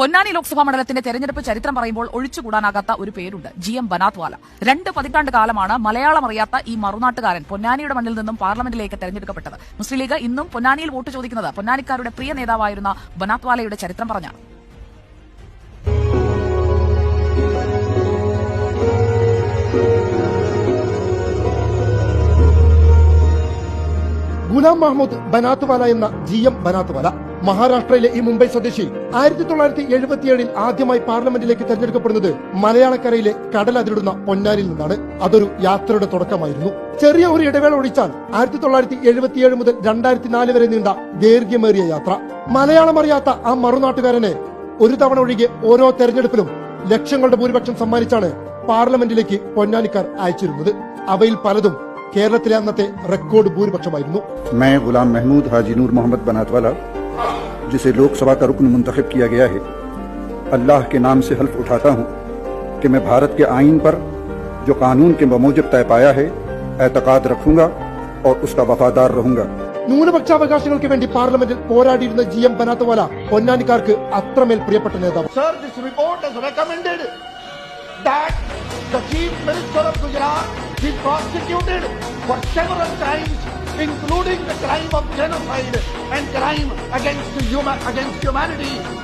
പൊന്നാനി ലോക്സഭാ മണ്ഡലത്തിന്റെ തെരഞ്ഞെടുപ്പ് ചരിത്രം പറയുമ്പോൾ ഒഴിച്ചുകൂടാനാകാത്ത ഒരു പേരുണ്ട്. G M Banatwalla. രണ്ട് പതിറ്റാണ്ട് കാലമാണ് മലയാളം അറിയാത്ത ഈ മറുനാട്ടുകാരൻ പൊന്നാനിയുടെ മണ്ണിൽ നിന്നും പാർലമെന്റിലേക്ക് തെരഞ്ഞെടുക്കപ്പെട്ടത്. മുസ്ലിം ലീഗ് ഇന്നും പൊന്നാനിയിൽ വോട്ട് ചോദിക്കുന്നത് പൊന്നാനിക്കാരുടെ പ്രിയ നേതാവായിരുന്ന ബനാത്വാലയുടെ ചരിത്രം പറഞ്ഞാണ്. ഗുലാം മഹമ്മൂദ് ബനാത്വാല എന്ന ജി എം ബനാത്തുവാല മഹാരാഷ്ട്രയിലെ ഈ മുംബൈ സ്വദേശി ആയിരത്തി തൊള്ളായിരത്തി എഴുപത്തിയേഴിൽ ആദ്യമായി പാർലമെന്റിലേക്ക് തെരഞ്ഞെടുക്കപ്പെടുന്നത് മലയാളക്കരയിലെ കടലതിരിടുന്ന പൊന്നാരിൽ നിന്നാണ്. അതൊരു യാത്രയുടെ തുടക്കമായിരുന്നു. ചെറിയ ഒരു ഇടവേള ഒഴിച്ചാൽ ആയിരത്തി തൊള്ളായിരത്തി എഴുപത്തിയേഴ് മുതൽ രണ്ടായിരത്തി നാല് വരെ നീണ്ട ദൈർഘ്യമേറിയ യാത്ര. മലയാളം അറിയാത്ത ആ മറുനാട്ടുകാരനെ ഒരു തവണ ഒഴികെ ഓരോ തെരഞ്ഞെടുപ്പിലും ലക്ഷങ്ങളുടെ ഭൂരിപക്ഷം സമ്മാനിച്ചാണ് പാർലമെന്റിലേക്ക് പൊന്നാനിക്കാർ അയച്ചിരുന്നത്. അവയിൽ പലതും കേരളത്തിലെ അന്നത്തെ റെക്കോർഡ് ഭൂരിപക്ഷമായിരുന്നു. ഗുലാം മെഹ്മൂദ് ഹാജി നൂർ മുഹമ്മദ് ബനാത്വാല जिसे लोकसभा का रुकन मुंतखब किया गया है अल्लाह के नाम से हल्फ उठाता हूँ कि मैं भारत के आइन पर जो कानून के बमूजब तय पाया है एतकाद रखूंगा और उसका वफादार रहूंगा ന്യൂനപക്ഷാവകാശങ്ങൾക്ക് വേണ്ടി പാർലമെന്റിൽ പോരാടിയിരുന്ന ജി എം ബനാത്തുവാല പൊന്നാനിക്കാർക്ക് അത്രമേൽ പ്രിയപ്പെട്ട നേതാവ് Sir, this report has recommended that the Chief Minister of Gujarat be prosecuted for several crimes, including the crime of genocide and crime against, human, against humanity.